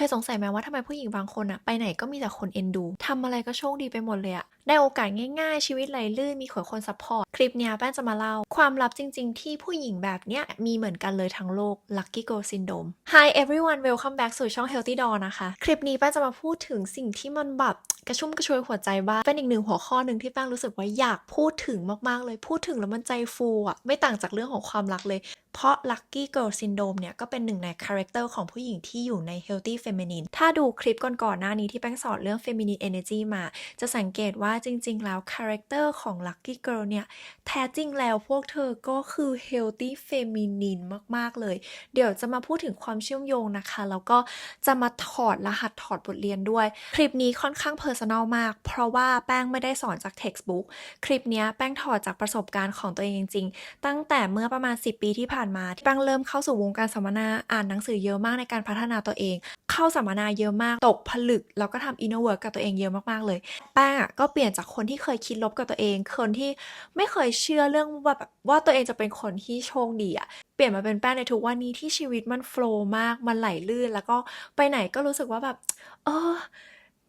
เคยสงสัยไหมว่าทำไมผู้หญิงบางคนอะไปไหนก็มีแต่คนเอ็นดูทำอะไรก็โชคดีไปหมดเลยอะได้โอกาสง่ายๆ ชีวิตไหลลื่นมีขวคนซัพพอร์ต คลิปเนี้ยแป้งจะมาเล่า ความลับจริงๆ ที่ผู้หญิงแบบเนี้ยมีเหมือนกันเลยทั้งโลก Lucky Girl Syndrome Hi everyone welcome back สู่ช่อง Healthy Doll นะคะ คลิปนี้แป้งจะมาพูดถึงสิ่งที่มันแบบกระชุ่มกระชวยหัวใจบ้างเป็นอีกหนึ่งหัวข้อหนึ่งที่แป้งรู้สึกว่าอยากพูดถึงมากๆเลยพูดถึงแล้วมันใจฟูอะไม่ต่างจากเรื่องของความรักเลย เพราะ Lucky Girl Syndrome เนี่ยก็เป็นหนึ่งในคาแรคเตอร์ของผู้หญิงที่อยู่ใน Healthy Feminine ถ้าดูคลิปก่อนๆหน้านี้ที่แป้งสอนเรื่อง Feminine Energy มา จะสังเกตว่าจริงๆ แล้วคาแรคเตอร์ของ Lucky Girl เนี่ย แท้จริงแล้วพวกเธอก็คือ Healthy Feminine มากๆเลย เดี๋ยวจะมาพูดถึงความเชื่อมโยงนะคะ แล้วก็จะมาถอดรหัสถอดบทเรียนด้วย คลิปนี้ค่อนข้าง Personal มาก เพราะว่าแป้งไม่ได้สอนจาก textbook คลิปนี้แป้งถอดจากประสบการณ์ของตัวเองจริงๆ ตั้งแต่เมื่อประมาณ 10 ปีที่ผ่านมาแป้งเริ่มเข้าสู่วงการสัมมนาอ่านหนังสือเยอะมากในการพัฒนาตัวเอง เข้าสัมมนาเยอะมากตกผลึกแล้วก็ทำ inner work กับตัวเองเยอะมากๆเลย แป้งอะก็เปลี่ยนจากคนที่เคยคิดลบกับตัวเอง คนที่ไม่เคยเชื่อเรื่องว่าแบบว่าตัวเองจะเป็นคนที่โชคดีอะเปลี่ยนมาเป็นแป้งในทุกวันนี้ที่ชีวิตมันโฟล์มากมันไหลลื่น แล้วก็ไปไหนก็รู้สึกว่าแบบเออ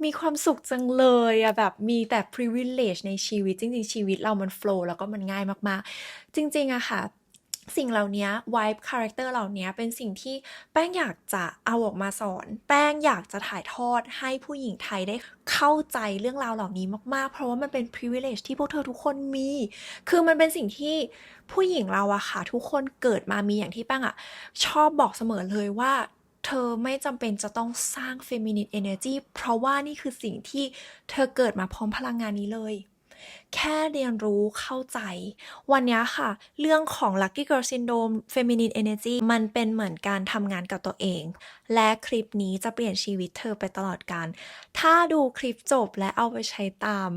มีความสุขจังเลยอะแบบมีแต่ privilege ในชีวิตจริง ๆ ชีวิตเรามันโฟล์แล้วก็มันง่ายมากๆ จริง ๆอะค่ะ สิ่งเหล่านี้ vibe character เหล่านี้เป็นสิ่งที่แป้งอยากจะเอาออกมาสอน แป้งอยากจะถ่ายทอดให้ผู้หญิงไทยได้เข้าใจเรื่องราวเหล่านี้มากๆ เพราะว่ามันเป็น privilege ที่พวกเธอทุกคนมี คือมันเป็นสิ่งที่ผู้หญิงเราอะค่ะ ทุกคนเกิดมามีอย่างที่แป้งอะชอบบอกเสมอเลยว่าเธอไม่จำเป็นจะต้องสร้าง feminine energy เพราะว่านี่คือสิ่งที่เธอเกิดมาพร้อมพลังงานนี้เลย แค่เรียนรู้เข้าใจ วันนี้ค่ะ เรื่องของ Lucky Girl Syndrome Feminine Energy มันเป็นเหมือนการทำงานกับตัวเอง และคลิปนี้จะเปลี่ยนชีวิตเธอไปตลอดกาลถ้าดูคลิปจบและเอาไปใช้ตาม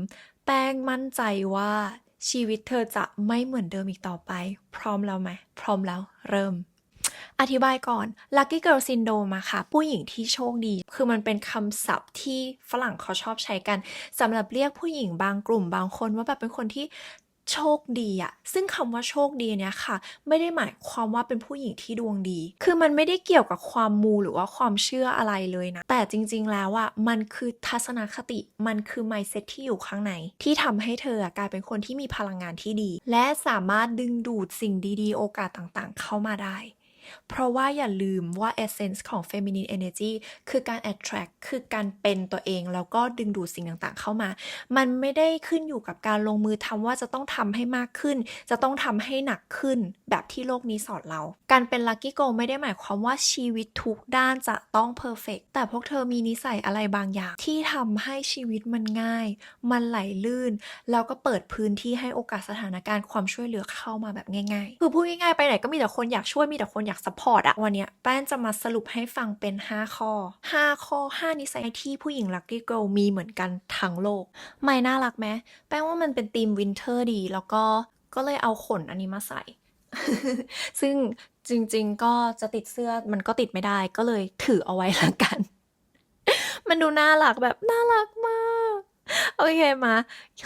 แป้งมั่นใจว่าชีวิตเธอจะไม่เหมือนเดิมอีกต่อไป พร้อมแล้วไหม พร้อมแล้ว เริ่ม อธิบายก่อน Lucky Girl Syndrome อะค่ะ ผู้หญิงที่โชคดี คือมันเป็นคำศัพท์ที่ฝรั่งเขาชอบใช้กันสำหรับเรียกผู้หญิงบางกลุ่มบางคนว่าแบบเป็นคนที่โชคดีอะซึ่งคำว่าโชคดีเนี้ยค่ะ ไม่ได้หมายความว่าเป็นผู้หญิงที่ดวงดี คือมันไม่ได้เกี่ยวกับความมูหรือว่าความเชื่ออะไรเลยนะ แต่จริงๆแล้วอะมันคือทัศนคติ มันคือ mindset ที่อยู่ข้างใน ที่ทำให้เธอกลายเป็นคนที่มีพลังงานที่ดี และสามารถดึงดูดสิ่งดีๆ โอกาสต่างๆ เข้ามาได้ เพราะว่าอย่าลืมว่า essence ของ feminine energy คือการ attract คือการเป็นตัวเอง แล้วก็ดึงดูดสิ่งต่างๆ เข้ามา มันไม่ได้ขึ้นอยู่กับการลงมือทำว่าจะต้องทำให้มากขึ้น จะต้องทำให้หนักขึ้น แบบที่โลกนี้สอนเรา การเป็น lucky girl ไม่ได้หมายความว่าชีวิตทุกด้านจะต้อง perfect แต่พวกเธอมีนิสัยอะไรบางอย่าง ที่ทำให้ชีวิตมันง่าย มันไหลลื่น แล้วก็เปิดพื้นที่ให้โอกาสสถานการณ์ความช่วยเหลือเข้ามาแบบง่ายๆ คือพูดง่ายๆไปไหนก็มีแต่คนอยากช่วยมีแต่คนอยาก support อะวันเนี้ยแป้นจะมาสรุปให้ฟังเป็น 5 ข้อ 5 ข้อ 5 นิสัยที่ผู้หญิง lucky girl มีเหมือนกันทั้งโลก ไม่น่ารักไหมแป้งว่ามันเป็นธีมวินเทอร์ดี แล้วก็ก็เลยเอาขนอันนี้มาใส่ ซึ่งจริง ๆ ก็จะติดเสื้อมันก็ติดไม่ได้ก็เลยถือเอาไว้ละกัน มันดูน่ารักแบบน่ารักมาก โอเคมา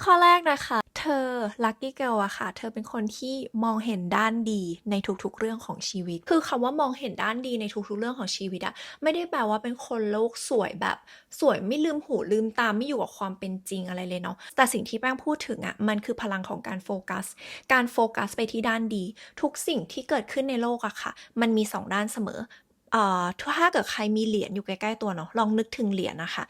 ข้อแรกนะคะ เธอ lucky girl อะค่ะ เธอเป็นคนที่มองเห็นด้านดีในทุกๆเรื่องของชีวิต คือคำว่ามองเห็นด้านดีในทุกๆเรื่องของชีวิตอะไม่ได้แปลว่าเป็นคนโลกสวยแบบ สวยไม่ลืมหูลืมตาไม่อยู่กับความเป็นจริงอะไรเลยเนาะแต่สิ่งที่แป้งพูดถึงอะมันคือพลังของการโฟกัส การโฟกัสไปที่ด้านดี ทุกสิ่งที่เกิดขึ้นในโลกอะค่ะ มันมีสองด้านเสมอ เอ่อถ้าเกิดใครมีเหรียญอยู่ใกล้ๆตัวเนาะลองนึกถึงเหรียญนะคะ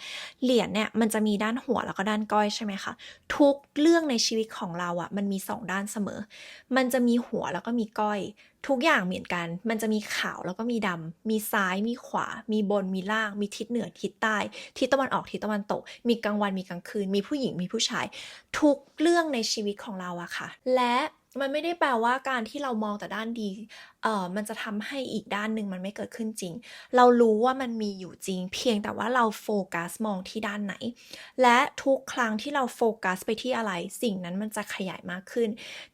เหรียญเนี่ยมันจะมีด้านหัวแล้วก็ด้านก้อยใช่ไหมคะทุกเรื่องในชีวิตของเราอะ่ะมันมีสองด้านเสมอ มันจะมีหัวแล้วก็มีก้อย ทุกอย่างเหมือนกัน มันจะมีขาวแล้วก็มีดำมีซ้ายมีขวา มีบนมีล่าง มีทิศเหนือทิศใต้ทิศตะวันออกทิศตะวันตก มีกลางวันมีกลางคืน มีผู้หญิงมีผู้ชาย ทุกเรื่องในชีวิตของเราอะค่ะ และ มันไม่ได้แปลว่าการที่เรามองแต่ด้านดี เอ่อ มันจะทำให้อีกด้านหนึ่งมันไม่เกิดขึ้นจริง เรารู้ว่ามันมีอยู่จริง เพียงแต่ว่าเราโฟกัสมองที่ด้านไหน และทุกครั้งที่เราโฟกัสไปที่อะไร สิ่งนั้นมันจะขยายมากขึ้น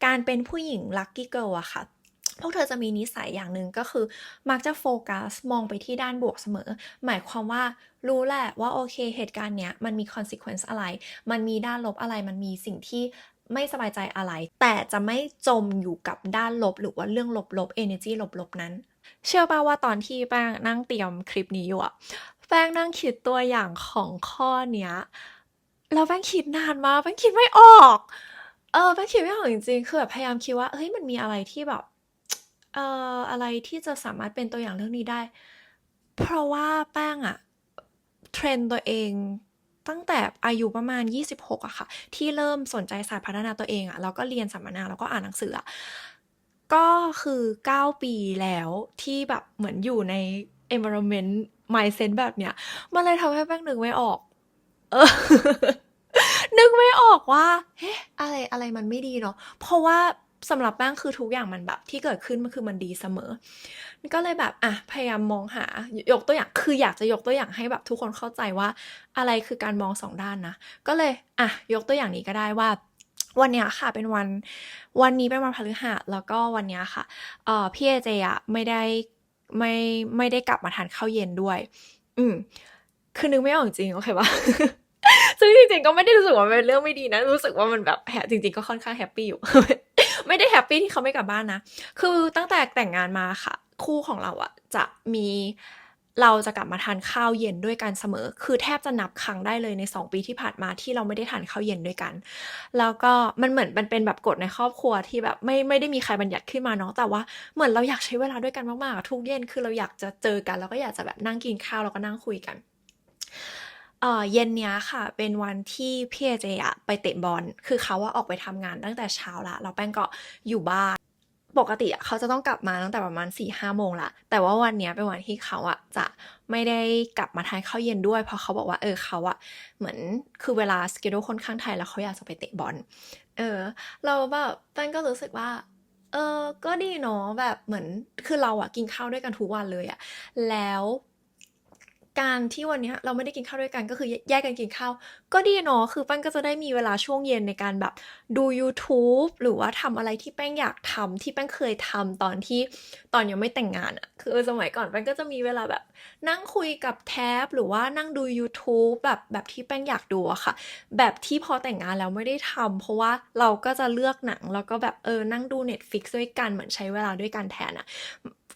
การเป็นผู้หญิง lucky girl อะค่ะพวกเธอจะมีนิสัยอย่างหนึ่งก็คือ มักจะโฟกัสมองไปที่ด้านบวกเสมอ หมายความว่ารู้แหละว่าโอเคเหตุการณ์เนี้ยมันมี consequence อะไร มันมีด้านลบอะไร มันมีสิ่งที่ ไม่สบายใจอะไร แต่จะไม่จมอยู่กับด้านลบ หรือว่าเรื่องลบๆ energy ลบๆ นั้น เชื่อป่าว่าตอนที่แป้งนั่งเตรียมคลิปนี้อยู่อะแป้งนั่งคิดตัวอย่างของข้อเนี้ยแล้วแป้งคิดนานมากแป้งคิดไม่ออก เออแป้งคิดไม่ออกจริงๆ คือแบบพยายามคิดว่า เฮ้ย มันมีอะไรที่แบบ เอ่อ อะไรที่จะสามารถเป็นตัวอย่างเรื่องนี้ได้ เพราะว่าแป้งอะเทรนตัวเอง ตั้งแต่อายุประมาณ 26อะค่ะ ที่เริ่มสนใจศาสตร์พัฒนาตัวเองอะแล้วก็เรียนสัมมนาแล้วก็อ่านหนังสือก็คือ 9 ปีแล้วที่แบบเหมือนอยู่ใน environment mindset แบบเนี้ย มันเลยทำให้แป้งนึกไม่ออก เออ นึกไม่ออกว่า เฮ้อะไรอะไรมันไม่ดีเนาะเพราะว่า สำหรับแป้งคือทุกอย่างมันแบบ ที่เกิดขึ้นมันคือมันดีเสมอ ก็เลยแบบอะพยายามมองหายกตัวอย่างคืออยากจะยกตัวอย่างให้แบบทุกคนเข้าใจว่าอะไรคือการมองสองด้านนะ ก็เลยอะยกตัวอย่างนี้ก็ได้ว่าวันเนี้ยค่ะเป็นวันวันนี้เป็นวันพฤหัสแล้วก็วันเนี้ยค่ะเอ่อพี่เอเจอะไม่ได้ไม่ไม่ได้กลับมาทานข้าวเย็นด้วย อืมคือนึกไม่ออกจริงโอเคปะซึ่งจริงๆก็ไม่ได้รู้สึกว่าเป็นเรื่องไม่ดีนะ รู้สึกว่ามันแบบแฮจริงๆก็ค่อนข้างแฮปปี้อยู่ ไม่ได้แฮปปี้ที่เขาไม่กลับบ้านนะ คือตั้งแต่แต่งงานมาค่ะ คู่ของเราอะจะมีเราจะกลับมาทานข้าวเย็นด้วยกันเสมอ คือแทบจะนับครั้งได้เลยใน 2 ปีที่ผ่านมาที่เราไม่ได้ทานข้าวเย็นด้วยกัน แล้วก็มันเหมือนมันเป็นแบบกฎในครอบครัวที่แบบไม่ไม่ได้มีใครบัญญัติขึ้นมาเนาะ แต่ว่าเหมือนเราอยากใช้เวลาด้วยกันมากๆ ทุกเย็นคือเราอยากจะเจอกัน แล้วก็อยากจะแบบนั่งกินข้าวแล้วก็นั่งคุยกัน เอ่อเย็นเนี้ยค่ะ เป็นวันที่พี่เอเจอะไปเตะบอล คือเขาอะออกไปทำงานตั้งแต่เช้าละแล้วแป้งก็อยู่บ้าน ปกติอะเขาจะต้องกลับมาตั้งแต่ประมาณ4ี่ห้าโมงละแต่ว่าวันเนี้ยเป็นวันที่เขาอะจะไม่ได้กลับมาทานข้าวเย็นด้วย เพราะเขาบอกว่าเออเขาอะเหมือนคือเวลาสเกดูค่อนข้างไทยแล้วเขาอยากจะไปเตะบอล เออ เราแบบแป้งก็รู้สึกว่าเออก็ดีเนาะแบบเหมือนคือเราอะกินข้าวด้วยกันทุกวันเลยอะแล้ว การที่วันนี้เราไม่ได้กินข้าวด้วยกันก็คือแยกกันกินข้าว ก็ดีเนาะคือแป้งก็จะได้มีเวลาช่วงเย็นในการแบบดู YouTube หรือว่าทำอะไรที่แป้งอยากทำที่แป้งเคยทำตอนที่ตอนยังไม่แต่งงานอะคือสมัยก่อนแป้งก็จะมีเวลาแบบ นั่งคุยกับแท็บหรือว่านั่งดู YouTube แบบแบบที่แป้งอยากดูอะค่ะ แบบที่พอแต่งงานแล้วไม่ได้ทำเพราะว่าเราก็จะเลือกหนังแล้วก็แบบเออนั่งดู Netflix ด้วยกันเหมือนใช้เวลาด้วยกันแทนอะ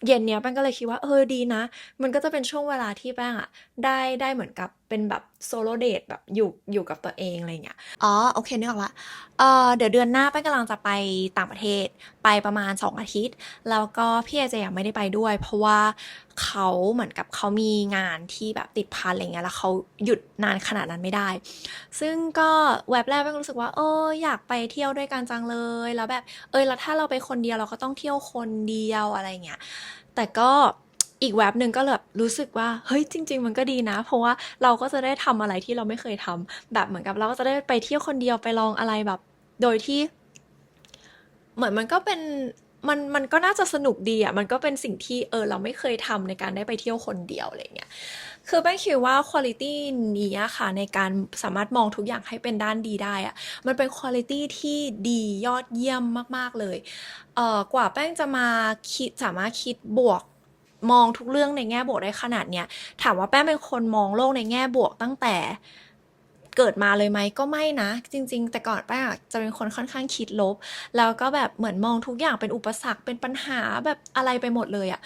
เย็นเนี้ยแป้งก็เลยคิดว่าเออดีนะ มันก็จะเป็นช่วงเวลาที่แป้งอะได้ได้เหมือนกับ เป็นแบบโซโลเดทแบบอยู่อยู่กับตัวเองอะไรเงี้ย อ๋อ โอเคนึกออกละเออเดี๋ยวเดือนหน้าแป้งกำลังจะไปต่างประเทศไปประมาณ 2 อาทิตย์ แล้วก็พี่เอเจยังไม่ได้ไปด้วย เพราะว่าเขาเหมือนกับเขามีงานที่แบบติดพันอะไรเงี้ยแล้วเขาหยุดนานขนาดนั้นไม่ได้ ซึ่งก็แวบแรกแป้งรู้สึกว่า เอออยากไปเที่ยวด้วยกันจังเลย แล้วแบบ เออแล้วถ้าเราไปคนเดียวเราก็ต้องเที่ยวคนเดียวอะไรเงี้ยแต่ก็ อีกแว็บหนึ่งก็แบบรู้สึกว่าเฮ้ยจริง ๆ มันก็ดีนะ เพราะว่าเราก็จะได้ทำอะไรที่เราไม่เคยทำแบบเหมือนกับเราก็จะได้ไปเที่ยวคนเดียวไปลองอะไรแบบ โดยที่ เหมือนมันก็เป็นมันมันก็น่าจะสนุกดีอะ มันก็เป็นสิ่งที่เออเราไม่เคยทำในการได้ไปเที่ยวคนเดียวอะไรเงี้ย คือแป้งคิดว่าคุณภาพนี้ค่ะในการสามารถมองทุกอย่างให้เป็นด้านดีได้อะมันเป็นคุณภาพที่ดียอดเยี่ยมมาก ๆ เลย เอ่อกว่าแป้งจะมาคิดสามารถคิดบวก มองทุกเรื่องในแง่บวกได้ขนาดเนี้ยถามว่าแป้งเป็นคนมองโลกในแง่บวกตั้งแต่เกิดมาเลยไหมก็ไม่นะ จริง ๆ แต่ก่อนแป้งจะเป็นคนค่อนข้างคิดลบ แล้วก็แบบเหมือนมองทุกอย่างเป็นอุปสรรคเป็นปัญหาแบบอะไรไปหมดเลยอะ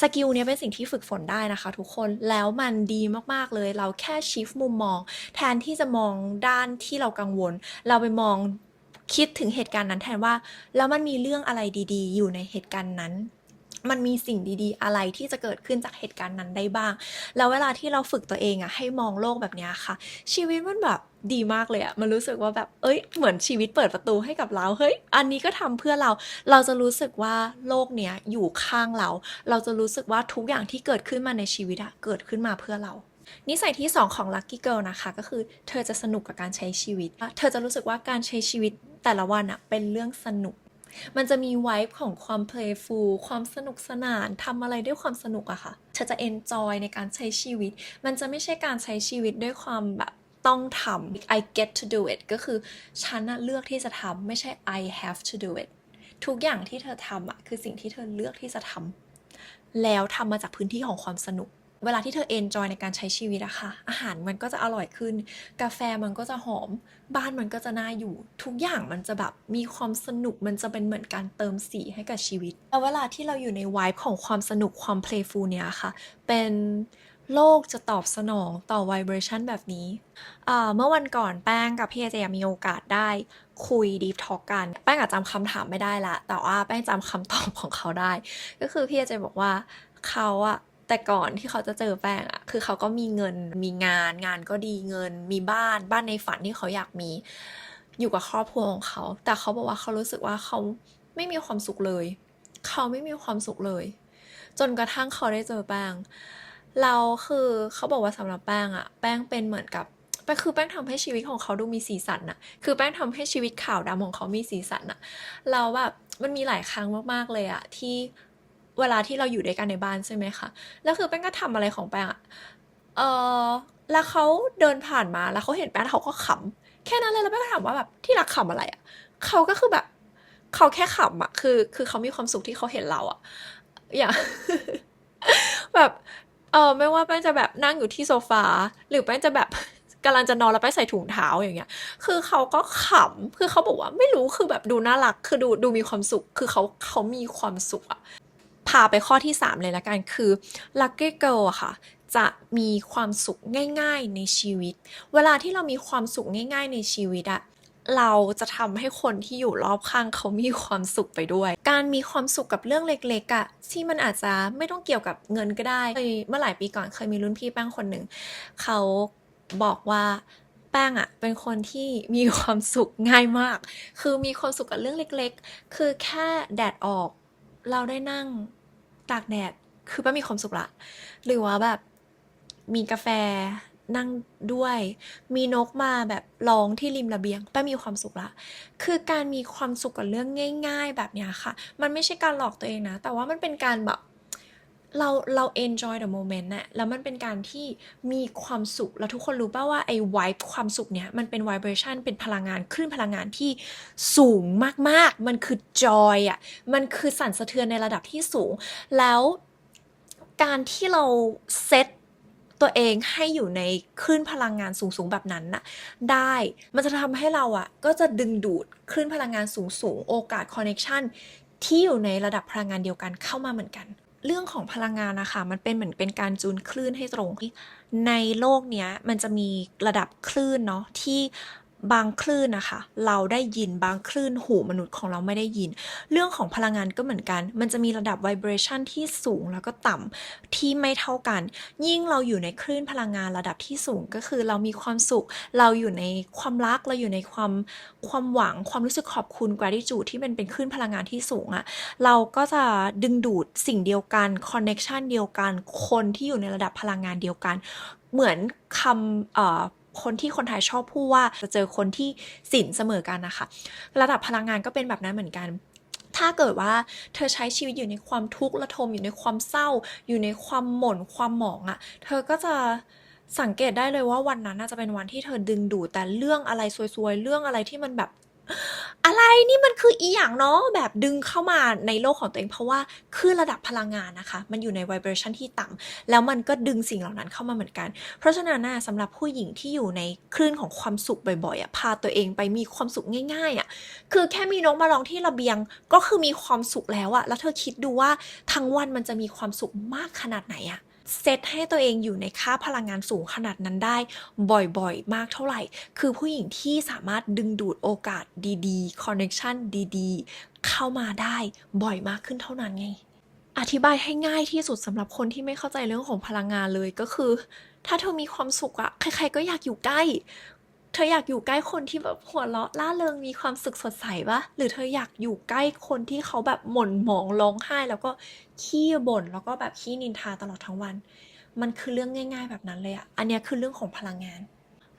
สกิลเนี้ยเป็นสิ่งที่ฝึกฝนได้นะคะ ทุกคนแล้วมันดีมากๆเลย เราแค่ชิฟมุมมอง แทนที่จะมองด้านที่เรากังวล เราไปมองคิดถึงเหตุการณ์นั้นแทนว่า แล้วมันมีเรื่องอะไรดี ๆ อยู่ในเหตุการณ์นั้น มันมีสิ่งดีๆ อะไรที่จะเกิดขึ้นจากเหตุการณ์นั้นได้บ้าง แล้วเวลาที่เราฝึกตัวเองอะให้มองโลกแบบเนี้ยค่ะ ชีวิตมันแบบดีมากเลยอะมันรู้สึกว่าแบบเอ้ย เหมือนชีวิตเปิดประตูให้กับเรา เฮ้ย อันนี้ก็ทำเพื่อเรา เราจะรู้สึกว่าโลกเนี้ยอยู่ข้างเรา เราจะรู้สึกว่าทุกอย่างที่เกิดขึ้นมาในชีวิตอะเกิดขึ้นมาเพื่อเรานิสัยที่ 2 ของ Lucky Girl นะคะ ก็คือเธอจะสนุกกับการใช้ชีวิต เธอจะรู้สึกว่าการใช้ชีวิตแต่ละวันอะเป็นเรื่องสนุก มันจะมีไวบ์ของความ playful ความสนุกสนานทำอะไรด้วยความสนุกอะค่ะเธอจะ enjoy ในการใช้ชีวิต มันจะไม่ใช่การใช้ชีวิตด้วยความแบบต้องทำ I get to do it ก็คือฉันนะเลือกที่จะทำไม่ใช่ I have to do it ทุกอย่างที่เธอทำอะคือสิ่งที่เธอเลือกที่จะทำแล้วทำมาจากพื้นที่ของความสนุก เวลาที่เธอ enjoy ในการใช้ชีวิตอะค่ะ อาหารมันก็จะอร่อยขึ้น กาแฟมันก็จะหอม บ้านมันก็จะน่าอยู่ ทุกอย่างมันจะแบบมีความสนุก มันจะเป็นเหมือนการเติมสีให้กับชีวิตแล้วเวลาที่เราอยู่ในวายของความสนุกความ playful เนี่ยค่ะ เป็นโลกจะตอบสนองต่อ vibration แบบนี้เอ่อเมื่อวันก่อนแป้งกับพี่เอเจมีโอกาสได้คุย deep talk กัน แป้งอาจจำคำถามไม่ได้ละ แต่ว่าแป้งจำคำตอบของเขาได้ ก็คือพี่เอเจบอกว่าเขาอะ แต่ก่อนที่เขาจะเจอแป้งอะคือเขาก็มีเงินมีงาน งานก็ดีเงิน มีบ้านบ้านในฝันที่เขาอยากมีอยู่กับครอบครัวของเขา แต่เขาบอกว่าเขารู้สึกว่าเขาไม่มีความสุขเลย เขาไม่มีความสุขเลย จนกระทั่งเขาได้เจอแป้งเราคือเขาบอกว่าสำหรับแป้งอะแป้งเป็นเหมือนกับแป้งคือแป้งทำให้ชีวิตของเขาดูมีสีสันอะคือแป้งทำให้ชีวิตขาวดำของเขามีสีสันอะเราแบบมันมีหลายครั้งมากๆเลยอะที่ เวลาที่เราอยู่ด้วยกันในบ้านใช่ไหมคะแล้วคือแป้งก็ทำอะไรของแป้งอะเออแล้วเขาเดินผ่านมาแล้วเขาเห็นแป้งเขาก็ขำแค่นั้นเลยแล้วแป้งก็ถามว่าแบบที่รักขำอะไรอะเขาก็คือแบบเขาแค่ขำอะคือ คือเขามีความสุขที่เขาเห็นเราอะอย่างแบบเออไม่ว่าแป้งจะแบบนั่งอยู่ที่โซฟา หรือแป้งจะแบบกำลังจะนอนแล้วแป้งใส่ถุงเท้าอย่างเงี้ย คือเขาก็ขำ คือเขาบอกว่าไม่รู้ คือแบบดูน่ารัก คือดูดูมีความสุข คือเขาเขามีความสุขอะ พาไปข้อที่ 3 เลยละกันคือ Lucky Girl อะค่ะ จะมีความสุขง่าย ๆในชีวิต เวลาที่เรามีความสุขง่าย ๆ ในชีวิตอะเราจะทำให้คนที่อยู่รอบข้างเขามีความสุขไปด้วย การมีความสุขกับเรื่องเล็กๆอะที่มันอาจจะไม่ต้องเกี่ยวกับเงินก็ได้เคยเมื่อหลายปีก่อนเคยมีรุ่นพี่แป้งคนหนึ่งเขาบอกว่าแป้งอะเป็นคนที่มีความสุขง่ายมาก คือมีความสุขกับเรื่องเล็ก ๆ คือแค่แดดออก เราได้นั่ง ตากแดดคือแป้ามีความสุขละ หรือว่าแบบมีกาแฟนั่งด้วย มีนกมาแบบร้องที่ริมระเบียงแป้ามีความสุขละ คือการมีความสุขกับเรื่องง่าย ๆ แบบเนี้ยค่ะ มันไม่ใช่การหลอกตัวเองนะ แต่ว่ามันเป็นการแบบ เราเรา enjoy the moment น่ะแล้วมันเป็นการที่มีความสุข แล้วทุกคนรู้ป่าว่าไอ้ vibe ความสุขเนี้ยมันเป็น vibration เป็นพลังงานคลื่นพลังงานที่สูงมากๆ มันคือ joy อะ มันคือสั่นสะเทือนในระดับที่สูง แล้วการที่เราเซตตัวเองให้อยู่ในคลื่นพลังงานสูงๆแบบนั้นน่ะได้มันจะทำให้เราอะก็จะดึงดูดคลื่นพลังงานสูงๆโอกาส connection ที่อยู่ในระดับพลังงานเดียวกันเข้ามาเหมือนกัน เรื่องของพลังงานนะคะมันเป็นเหมือนเป็นการจูนคลื่นให้ตรงที่ในโลกเนี้ยมันจะมีระดับคลื่นเนาะที่ บางคลื่นนะคะ เราได้ยินบางคลื่นหูมนุษย์ของเราไม่ได้ยิน เรื่องของพลังงานก็เหมือนกัน มันจะมีระดับ vibration ที่สูงแล้วก็ต่ำที่ไม่เท่ากัน ยิ่งเราอยู่ในคลื่นพลังงานระดับที่สูงก็คือเรามีความสุข เราอยู่ในความรักเราอยู่ในความความหวังความรู้สึกขอบคุณ gratitude ที่มันเป็นคลื่นพลังงานที่สูงอะเราก็จะดึงดูดสิ่งเดียวกัน connection เดียวกันคนที่อยู่ในระดับพลังงานเดียวกัน เหมือนคำเอ่อ คนที่คนไทยชอบพูดว่าจะเจอคนที่สินเสมอกันนะคะ ระดับพลังงานก็เป็นแบบนั้นเหมือนกัน ถ้าเกิดว่าเธอใช้ชีวิตอยู่ในความทุกข์ระทมอยู่ในความเศร้า อยู่ในความหม่นความหมองอะ่ะ เธอก็จะสังเกตได้เลยว่าวันนั้นน่าจะเป็นวันที่เธอดึงดูดแต่เรื่องอะไรซวยๆ เรื่องอะไรที่มันแบบ อะไรนี่มันคืออีหยังเนาะแบบดึงเข้ามาในโลกของตัวเอง เพราะว่าคือระดับพลังงานนะคะ มันอยู่ใน vibration ที่ต่ำแล้วมันก็ดึงสิ่งเหล่านั้นเข้ามาเหมือนกัน เพราะฉะนั้นนะสำหรับผู้หญิงที่อยู่ในคลื่นของความสุขบ่อยๆอะพาตัวเองไปมีความสุขง่ายๆอะคือแค่มีนกมาร้องที่ระเบียงก็คือมีความสุขแล้วอะแล้วเธอคิดดูว่าทั้งวันมันจะมีความสุขมากขนาดไหนอะ เซตให้ตัวเองอยู่ในค่าพลังงานสูงขนาดนั้นได้บ่อยๆ มากเท่าไหร่ คือผู้หญิงที่สามารถดึงดูดโอกาสดีๆคอนเนคชันดีๆ เข้ามาได้บ่อยมากขึ้นเท่านั้นไง อธิบายให้ง่ายที่สุดสำหรับคนที่ไม่เข้าใจเรื่องของพลังงานเลยก็คือ ถ้าเธอมีความสุขอะใครๆก็อยากอยู่ใกล้ เธออยากอยู่ใกล้คนที่แบบหัวเราะล่าเริงมีความสุขสดใสปะหรือเธออยากอยู่ใกล้คนที่เขาแบบหม่นหมองร้องไห้ แล้วก็ขี้บ่นแล้วก็แบบขี้นินทาตลอดทั้งวัน มันคือเรื่องง่าย ๆ แบบนั้นเลยอะอันนี้คือเรื่องของพลังงาน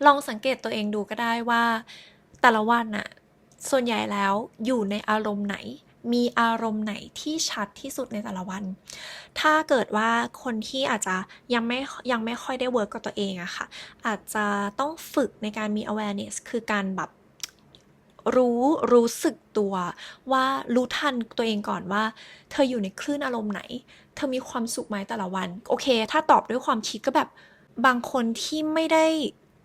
ลองสังเกตตัวเองดูก็ได้ว่า แต่ละวันน่ะส่วนใหญ่แล้วอยู่ในอารมณ์ไหน มีอารมณ์ไหนที่ชัดที่สุดในแต่ละวัน ถ้าเกิดว่าคนที่อาจจะยังไม่ยังไม่ค่อยได้เวิร์กกับตัวเองอะค่ะ อาจจะต้องฝึกในการมี awareness คือการแบบรู้รู้สึกตัวว่ารู้ทันตัวเองก่อนว่า เธออยู่ในคลื่นอารมณ์ไหน เธอมีความสุขไหมแต่ละวัน โอเค ถ้าตอบด้วยความคิดก็แบบบางคนที่ไม่ได้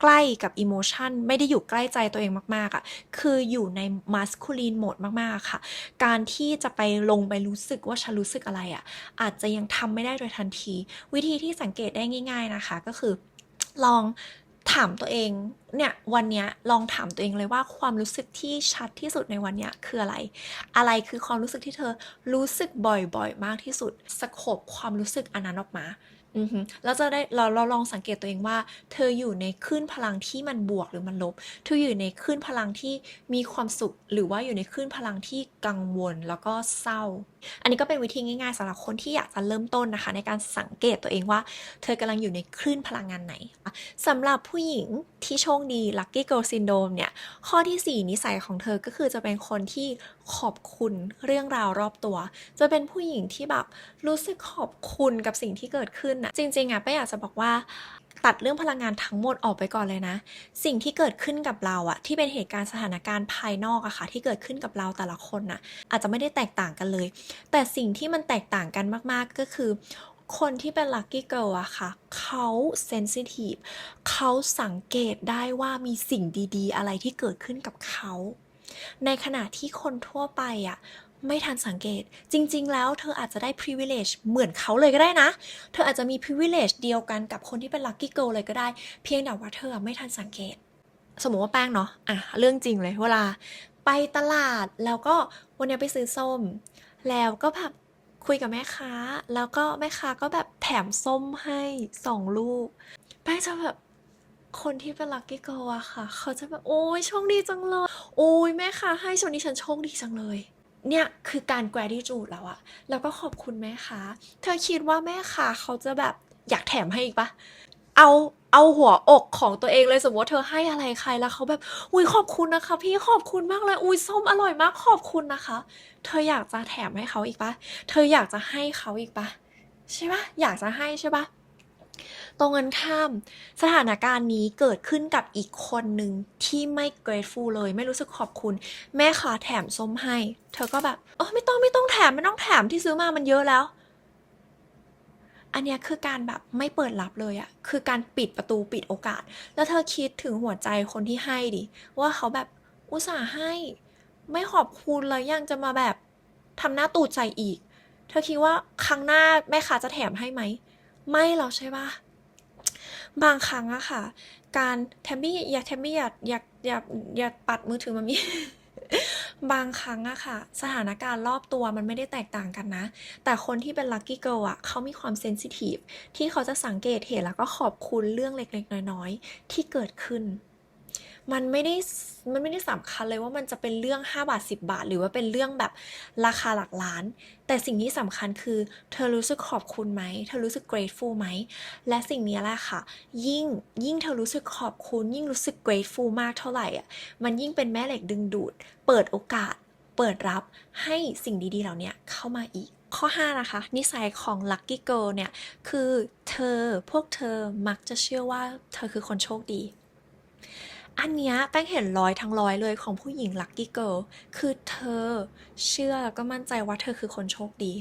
ใกล้กับอิโมชันไม่ได้อยู่ใกล้ใจตัวเองมาก ๆอะ่ะ คืออยู่ในมัสคูลีนโหมดมาก ๆ ค่ะ การที่จะไปลงไปรู้สึกว่าฉันรู้สึกอะไรอะ่ะ อาจจะยังทำไม่ได้โดยทันที วิธีที่สังเกตได้ง่าย ๆนะคะ ก็คือลองถามตัวเองเนี่ยวันนี้ลองถามตัวเองเลยว่าความรู้สึกที่ชัดที่สุดในวันนี้คืออะไร อะไรคือความรู้สึกที่เธอรู้สึกบ่อยๆ มากที่สุดสโคบความรู้สึกอันนั้นออกมา อือฮึ แล้วจะได้ เราเราลองสังเกตตัวเองว่า เธออยู่ในคลื่นพลังที่มันบวกหรือมันลบ เธออยู่ในคลื่นพลังที่มีความสุข หรือว่าอยู่ในคลื่นพลังที่กังวลแล้วก็เศร้า อันนี้ก็เป็นวิธีง่ายๆสำหรับคนที่อยากจะเริ่มต้นนะคะ ในการสังเกตตัวเองว่า เธอกำลังอยู่ในคลื่นพลังงานไหนสำหรับผู้หญิงที่โชคดี Lucky Girl Syndrome เนี่ย ข้อที่ 4 นิสัยของเธอก็คือจะเป็นคนที่ขอบคุณเรื่องราวรอบตัว จะเป็นผู้หญิงที่แบบรู้สึกขอบคุณกับสิ่งที่เกิดขึ้นนะจริงๆอะป้าอยากจะบอกว่าตัดเรื่องพลังงานทั้งหมดออกไปก่อนเลยนะ สิ่งที่เกิดขึ้นกับเราอะที่เป็นเหตุการณ์สถานการณ์ภายนอกอะค่ะ ที่เกิดขึ้นกับเราแต่ละคนน่ะอาจจะไม่ได้แตกต่างกันเลย แต่สิ่งที่มันแตกต่างกันมากๆก็คือ คนที่เป็น lucky girl อะค่ะ เขาเซนซิทีฟเขาสังเกตได้ว่ามีสิ่งดี ๆ อะไรที่เกิดขึ้นกับเขา ในขณะที่คนทั่วไปอะไม่ทันสังเกต จริง ๆ แล้วเธออาจจะได้ privilege เหมือนเขาเลยก็ได้นะ เธออาจจะมี privilege เดียวกันกับคนที่เป็น lucky girl เลยก็ได้ เพียงแต่ว่าเธอไม่ทันสังเกต สมมติว่าแป้งเนาะอะเรื่องจริงเลยเวลาไปตลาดแล้วก็วันนี้ไปซื้อส้ม แล้วก็แบบคุยกับแม่ค้า แล้วก็แม่ค้าก็แบบแถมส้มให้สองลูก แป้งจะแบบ คนที่เป็น lucky girl อะค่ะ เขาจะแบบโอ้ยโชคดีจังเลย โอ้ยแม่ค้าให้ช่วงนี้ฉันโชคดีจังเลย เนี่ยคือการ gratitude แล้วอะแล้วก็ขอบคุณแม่ค้าเธอคิดว่าแม่ค้าเขาจะแบบอยากแถมให้อีกปะเอาเอาหัวอกของตัวเองเลยสมมติว่าเธอให้อะไรใครแล้วเขาแบบ อุ้ยขอบคุณนะคะ พี่ขอบคุณมากเลย อุ้ยส้มอร่อยมากขอบคุณนะคะ เธออยากจะแถมให้เขาอีกปะเธออยากจะให้เขาอีกปะใช่ปะอยากจะให้ใช่ปะ ตรงกันข้าม สถานการณ์นี้เกิดขึ้นกับอีกคนหนึ่งที่ไม่ grateful เลย ไม่รู้สึกขอบคุณ แม่ค้าแถมส้มให้ เธอก็แบบเออไม่ต้องไม่ต้องแถมไม่ต้องแถมที่ซื้อมามันเยอะแล้ว อันนี้คือการแบบไม่เปิดรับเลยอะคือการปิดประตูปิดโอกาส แล้วเธอคิดถึงหัวใจคนที่ให้ดิว่าเขาแบบอุตส่าห์ให้ ไม่ขอบคุณเลยยังจะมาแบบทำหน้าตูดใจอีก เธอคิดว่าครั้งหน้าแม่ค้าจะแถมให้ไหม ไม่หรอกใช่ปะ บางครั้งอะค่ะ การแทมมี่อย่าแทมมี่อย่าอย่าอย่าอย่าปัดมือถือมามีบางครั้งอะค่ะ สถานการณ์รอบตัวมันไม่ได้แตกต่างกันนะ แต่คนที่เป็นลัคกี้เกิลอะเขามีความเซนซิทีฟที่เขาจะสังเกตเห็นแล้วก็ขอบคุณเรื่องเล็กๆ น้อยๆ ที่เกิดขึ้น มันไม่ได้มันไม่ได้สำคัญเลยว่ามันจะเป็นเรื่อง 5 บาท 10 บาท หรือว่าเป็นเรื่องแบบราคาหลักล้าน แต่สิ่งที่สำคัญคือ เธอรู้สึกขอบคุณไหม เธอรู้สึก grateful ไหม และสิ่งนี้แหละค่ะ ยิ่งยิ่งเธอรู้สึกขอบคุณ ยิ่งรู้สึก grateful มากเท่าไหร่อะมันยิ่งเป็นแม่เหล็กดึงดูด เปิดโอกาส เปิดรับให้สิ่งดีๆ เหล่านี้เข้ามาอีกข้อ 5 นะคะ นิสัยของ lucky girl เนี่ย คือเธอพวกเธอมักจะเชื่อว่าเธอคือคนโชคดี อันเนี้ยแป้งเห็นร้อยทั้งร้อยเลยของผู้หญิง lucky girl คือเธอเชื่อแล้วก็มั่นใจว่าเธอคือคนโชคดี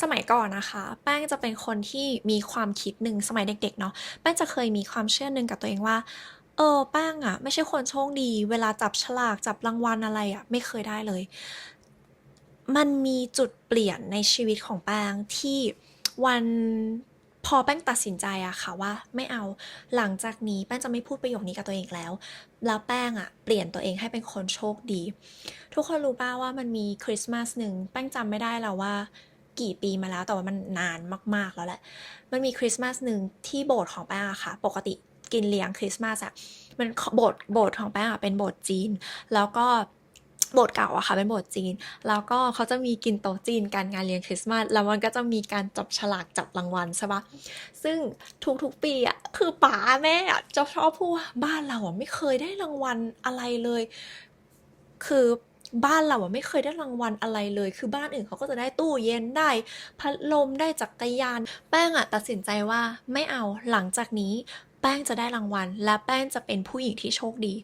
สมัยก่อนนะคะ แป้งจะเป็นคนที่มีความคิดหนึ่งสมัยเด็ก ๆ เนาะแป้งจะเคยมีความเชื่อหนึ่งกับตัวเองว่าเออแป้งอะไม่ใช่คนโชคดี เวลาจับฉลากจับรางวัลอะไรอะไม่เคยได้เลย มันมีจุดเปลี่ยนในชีวิตของแป้งที่วัน พอแป้งตัดสินใจอะค่ะว่าไม่เอาหลังจากนี้แป้งจะไม่พูดประโยคนี้กับตัวเองแล้ว แล้วแป้งอะเปลี่ยนตัวเองให้เป็นคนโชคดี ทุกคนรู้ป่าว่ามันมีคริสต์มาสหนึ่งแป้งจำไม่ได้แล้วว่ากี่ปีมาแล้วแต่ว่ามันนานมากๆแล้วแหละ มันมีคริสต์มาสหนึ่งที่โบสถ์ของแป้งอะค่ะ ปกติกินเลี้ยงคริสต์มาสอะมันโบสถ์โบสถ์ของแป้งอะเป็นโบสถ์จีน แล้วก็ โบสถ์เก่าอะค่ะเป็นโบสถ์จีน แล้วก็เขาจะมีกินโต๊ะจีนกันงานเลี้ยงคริสต์มาสแล้วมันก็จะมีการจับฉลากจับรางวัลใช่ปะซึ่งทุกๆปีอะคือป๋าแม่อะจะชอบพูดว่าบ้านเราอะไม่เคยได้รางวัลอะไรเลย คือบ้านเราอะไม่เคยได้รางวัลอะไรเลย คือบ้านอื่นเขาก็จะได้ตู้เย็นได้ พัดลมได้จักรยาน แป้งอะตัดสินใจว่าไม่เอาหลังจากนี้ แป้งจะได้รางวัล และแป้งจะเป็นผู้หญิงที่โชคดี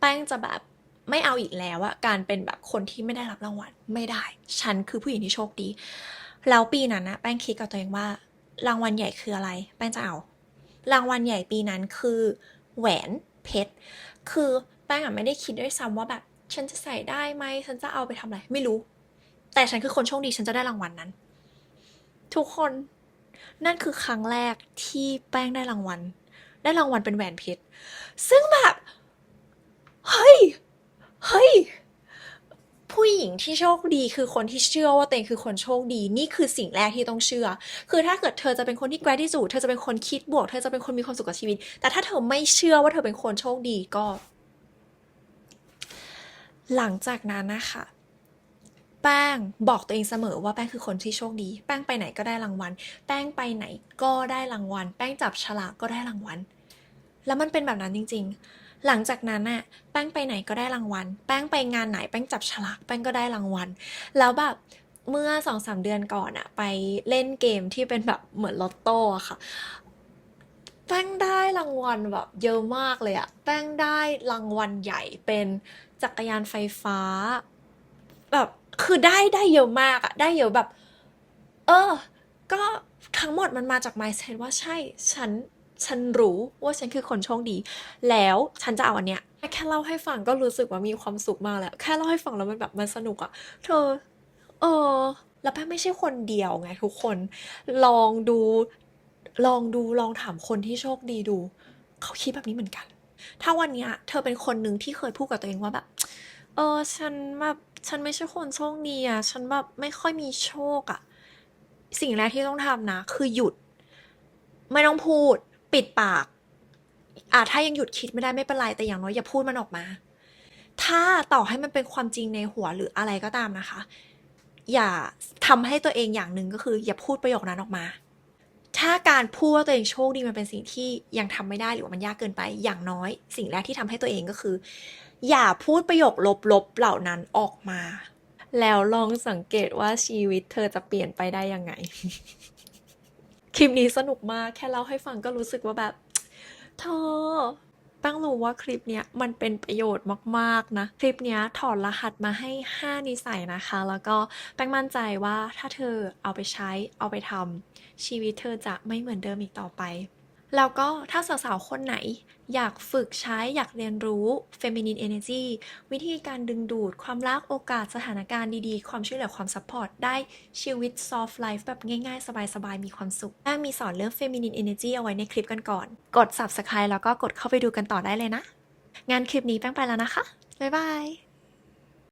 แป้งจะแบบ ไม่เอาอีกแล้วอะการเป็นแบบคนที่ไม่ได้รับรางวัลไม่ได้ ฉันคือผู้หญิงที่โชคดี แล้วปีนั้นนะแป้งคิดกับตัวเองว่า รางวัลใหญ่คืออะไร แป้งจะเอา รางวัลใหญ่ปีนั้นคือ แหวนเพชร คือแป้งอะไม่ได้คิดด้วยซ้ำว่าแบบ ฉันจะใส่ได้ไหมฉันจะเอาไปทำอะไร ไม่รู้ แต่ฉันคือคนโชคดีฉันจะได้รางวัลนั้น ทุกคนนั่นคือครั้งแรกที่แป้งได้รางวัล ได้รางวัลเป็นแหวนเพชร ซึ่งแบบ เฮ้ย เฮ้ย ผู้หญิงที่โชคดีคือคนที่เชื่อว่าตัวเองคือคนโชคดี นี่คือสิ่งแรกที่ต้องเชื่อ คือถ้าเกิดเธอจะเป็นคนที่ gratitude เธอจะเป็นคนคิดบวก เธอจะเป็นคนมีความสุขกับชีวิต แต่ถ้าเธอไม่เชื่อว่าเธอเป็นคนโชคดีก็ หลังจากนั้นนะคะแป้งบอกตัวเองเสมอว่าแป้งคือคนที่โชคดี แป้งไปไหนก็ได้รางวัล แป้งไปไหนก็ได้รางวัล แป้งจับฉลากก็ได้รางวัล แล้วมันเป็นแบบนั้นจริง ๆ หลังจากนั้นน่ะแป้งไปไหนก็ได้รางวัล แป้งไปงานไหนแป้งจับฉลากแป้งก็ได้รางวัล แล้วแบบเมื่อสองสามเดือนก่อนอะไปเล่นเกมที่เป็นแบบเหมือนลอตโต้ค่ะ แป้งได้รางวัลแบบเยอะมากเลยอะแป้งได้รางวัลใหญ่เป็นจักรยานไฟฟ้า แบบคือได้ได้เยอะมากอะได้เยอะแบบ เออ ก็ทั้งหมดมันมาจาก mindset ว่าใช่ ฉัน ฉันรู้ว่าฉันคือคนโชคดี แล้วฉันจะเอาอันเนี้ยแค่เล่าให้ฟังก็รู้สึกว่ามีความสุขมากแล้ว แค่เล่าให้ฟังแล้วมันแบบมันสนุกอะเธอ เออ แล้วแป้งไม่ใช่คนเดียวไงทุกคน ลองดู ลองดูลองถามคนที่โชคดีดู เขาคิดแบบนี้เหมือนกัน ถ้าวันเนี้ย เธอเป็นคนหนึ่งที่เคยพูดกับตัวเองว่าแบบ เออ ฉันแบบฉันไม่ใช่คนโชคดีอะฉันแบบไม่ค่อยมีโชคอะสิ่งแรกที่ต้องทำนะ คือหยุด ไม่ต้องพูด ปิดปาก อะถ้ายังหยุดคิดไม่ได้ไม่เป็นไรแต่อย่างน้อยอย่าพูดมันออกมา ถ้าต่อให้มันเป็นความจริงในหัวหรืออะไรก็ตามนะคะ อย่าทำให้ตัวเองอย่างหนึ่งก็คือ อย่าพูดประโยคนั้นออกมา ถ้าการพูดว่าตัวเองโชคดีมันเป็นสิ่งที่ยังทำไม่ได้หรือว่ามันยากเกินไป อย่างน้อย สิ่งแรกที่ทำให้ตัวเองก็คือ อย่าพูดประโยคลบๆเหล่านั้นออกมา แล้วลองสังเกตว่าชีวิตเธอจะเปลี่ยนไปได้ยังไง คลิปนี้สนุกมาก แค่เล่าให้ฟังก็รู้สึกว่าแบบเธอตั้งรู้ว่าคลิปเนี้ยมันเป็นประโยชน์มากๆนะ คลิปเนี้ยถอดรหัสมาให้ 5 นิสัยนะคะ แล้วก็แป้งมั่นใจว่าถ้าเธอเอาไปใช้เอาไปทำชีวิตเธอจะไม่เหมือนเดิมอีกต่อไป แล้วก็ถ้าสาวๆ คนไหน อยากฝึกใช้อยากเรียนรู้ Feminine Energy วิธีการดึงดูดความรักโอกาสสถานการณ์ดีๆ ความช่วยเหลือความซัพพอร์ตได้ชีวิต soft life แบบง่ายๆ สบายๆ มีความสุขแป้งมีสอนเรื่อง Feminine Energy เอาไว้ในคลิปกันก่อน กด subscribe แล้วก็กดเข้าไปดูกันต่อได้เลยนะ งานคลิปนี้แป้งไปแล้วนะคะ บ๊ายบาย